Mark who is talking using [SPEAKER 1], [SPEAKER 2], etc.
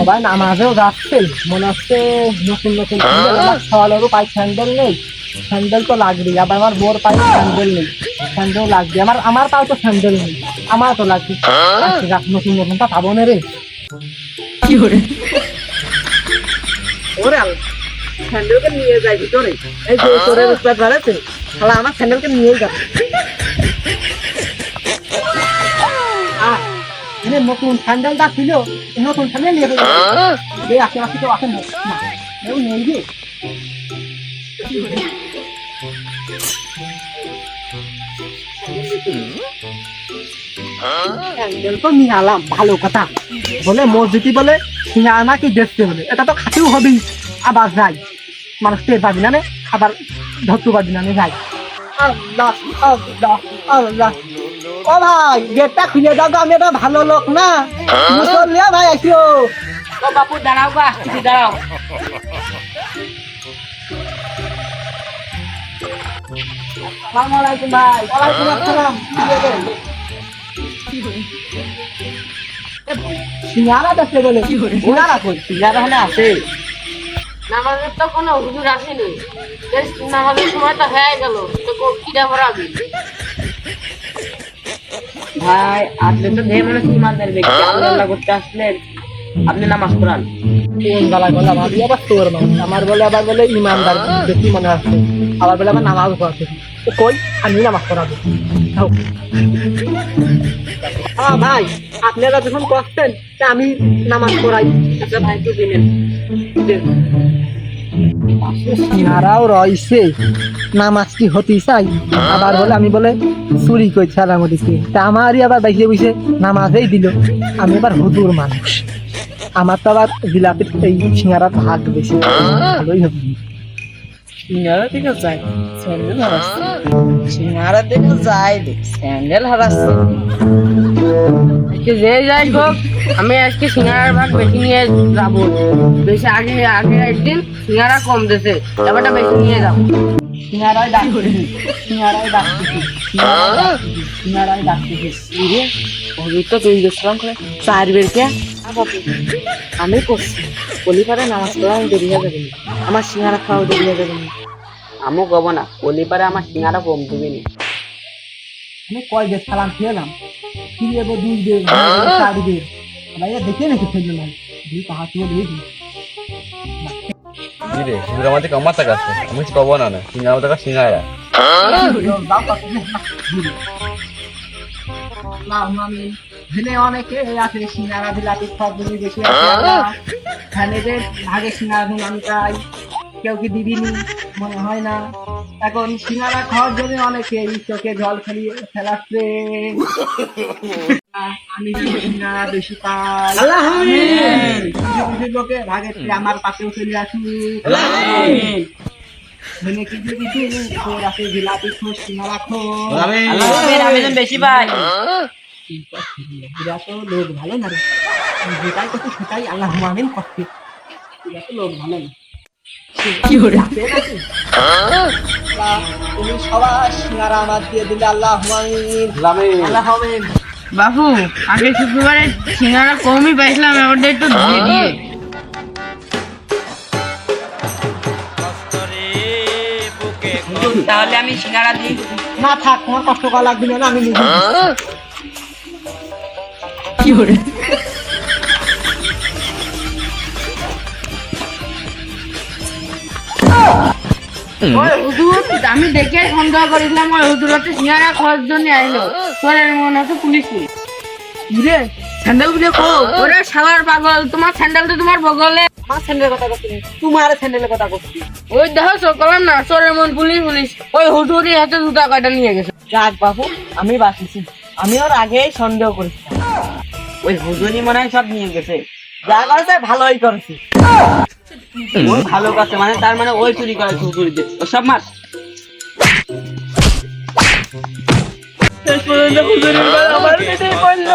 [SPEAKER 1] সবাই নামাজেও যাচ্ছে মনে হচ্ছে নতুন নতুন আমার সওয়ালেরও পাই স্যান্ডেল নেই স্যান্ডেল তো লাগবেই আবার আমার বোর পাই স্যান্ডেল নেই স্যান্ডেল লাগবে আমার আমার পাও তো স্যান্ডেল নেই আমার তো লাগবে। আচ্ছা, যাক, নতুন নতুন তা পাবো না রে ওরে? আল্লাহ স্যান্ডেলকে নিয়ে যাই ভিতরে। এই যে তোরে ধরেছে তাহলে আমার স্যান্ডেলকে নিয়েই যাবে। এনে নতুন স্যান্ডেলটা ছিল নতুন স্যান্ডেল নিয়ে এই আশেপাশে কেউ আসেন না কেউ নেই তো ভালো কথা। বলে, মসজিদি বলে সিঙ্গারা নাকি দেখতে বলে এটা তো খাতেও হবেই, আবার যাই। মানুষ টের পাবি না আবার ধরতে পারবি না, যাই। আল্লাহ আল্লাহ আল্লাহ। ও ভাই গেটটা খুলে দাও আমি একটা ভালো লোক না। মুসল্লিয়া ভাই আসিও
[SPEAKER 2] ও বাপু দাঁড়াও গো আসতেছি দাঁড়াও। আসসালামু আলাইকুম ভাই।
[SPEAKER 1] ওয়ালাইকুম আসসালাম। সিঙ্গারা দেখতে বলে? সিঙ্গারা কই? সিঙ্গারা হলে আছে।
[SPEAKER 2] নামাজের তো কোনো হুজুর আসেনি। নামাজের সময় তো হয়ে গেল। তো কো- ভরাবি? ভাই, আপনি তো ধেয়ে মনে হচ্ছে ইমানদার ব্যক্তি। আল্লাহ করতে আসলেন, আপনি নামাজ পড়ান।
[SPEAKER 1] কোন গালা গলা, ভাবি আবার তোর মানুষ আমার বলে আবার বলে ইমানদার বেশি মনে আছে। আবার বলে আবার নামাজ পড়াতে তো কই, আমি নামাজ পড়াবো। হ্যাঁ ভাই, আপনারা যখন করছেন আমি নামাজ পড়াই।
[SPEAKER 2] আচ্ছা ভাই তো দিলেন
[SPEAKER 1] সিনারাও রয়েছে নামাজ কি হতে চাই। আবার বলে, আমি বলে, চুরি করছি আলাম দিতে তা আমারই আবার বাইকে বসে নামাজেই দিল। আমি আবার হুজুর মানুষ। আমার তো আবার জিলাপির এই সিঙ্গারার ভাগ বেশি। ভালোই হবে।
[SPEAKER 2] সিঙ্গারা থেকে যাই স্যান্ডেল হারাচ্ছে। সিঙ্গারা দেখ, স্যান্ডেল হারাচ্ছে। যে যাই হোক, আমি আজকে সিঙ্গারার ভাগ বেশি নিয়ে যাব। বেশি আগে আগে একদিন সিঙ্গারা কম দিছে ব্যাপারটা বেশি নিয়ে যাব। গেছিলাম বের আমি নামাজ আমি দেরি হয়ে যাবে আমার সিঙ্গারা খাওয়া দেরি হয়ে যাবে আমও কব না। কলিপারে আমার সিঙ্গারা কম দিবি না।
[SPEAKER 1] আমি কয় বেশ সালাম খেলাম কি দেবো দুই বের চার বের ভাইয়া দেখে নাকি ফেলল না। দুই পাহাড় তুলে দিয়েছি
[SPEAKER 3] রে হুজুর আমাদের কামার টাকা আছে। আমি কিছু কব না না। সিঙ্গারা টাকা সিঙ্গারা
[SPEAKER 1] দিলে অনেকে আছে সিঙ্গারা বিলাতি সব দিনে বেশি আছে ভাগে সিঙ্গারা আমি চাই কেউ কি দিদিনি মনে হয় না। এখন সিঙ্গারা খাওয়ার জন্য অনেকে এই চোখে জল ফেলিয়ে ফেলাচ্ছে। আমি সিঙ্গারা বেশি পাই? লোকে ভাগে আমার পাশেও চলে আসুন মানে কিছু কিছু? তোর আছে জিলাপি খোঁজ সিঙ্গারা খোঁজ।
[SPEAKER 2] আবেদন বেশি পাই।
[SPEAKER 1] এরা তো লোক ভালো না রে। যেটাই করছে সেটাই আল্লাহ মামিন করছে। এরা তো লোক ভালো না।
[SPEAKER 2] কি করে
[SPEAKER 1] তুমি সবাই সিঙ্গারা আমার দিয়ে দিলে আল্লাহ
[SPEAKER 2] বাবু আগে শুক্রবারে সিঙ্গারা কমই পাইছিলাম এবারটা একটু দিয়ে দিয়ে তাহলে আমি সিঙ্গারা দিই।
[SPEAKER 1] না থাক তোমার কষ্ট করা লাগবে না আমি নিজে
[SPEAKER 2] কি করে ওই হুজুর আমি দেখে সন্দেহ করেছিলাম ওই হুজুর হচ্ছে সিঙ্গারা খাওয়ার জন্য আইলো। তোর মনে হচ্ছে পুলিশ রে স্যান্ডেলগুলো কো ওরে শালার পাগল তোমার স্যান্ডেল তো তোমার বগলে।
[SPEAKER 1] আমার স্যান্ডেলের কথা করছি তোমার স্যান্ডেলের কথা করছি
[SPEAKER 2] ওই দেখো সকলাম না চোরের মন পুলিশ পুলিশ। ওই হুজুরই হাতে জুতা কাটা নিয়ে গেছে।
[SPEAKER 1] যাক বাবু আমি বাঁচিছি। আমি ওর আগেই সন্দেহ করেছিলাম।
[SPEAKER 2] ওই হুজুরই মনে হয় সব নিয়ে গেছে।
[SPEAKER 1] যা করেছে ভালোই করেছি।
[SPEAKER 2] ওই ভালো কাছে মানে তার মানে ওই চুরি করে ও সব মার শেষ পর্যন্ত হুজুরের আমার পেটে পড়ল।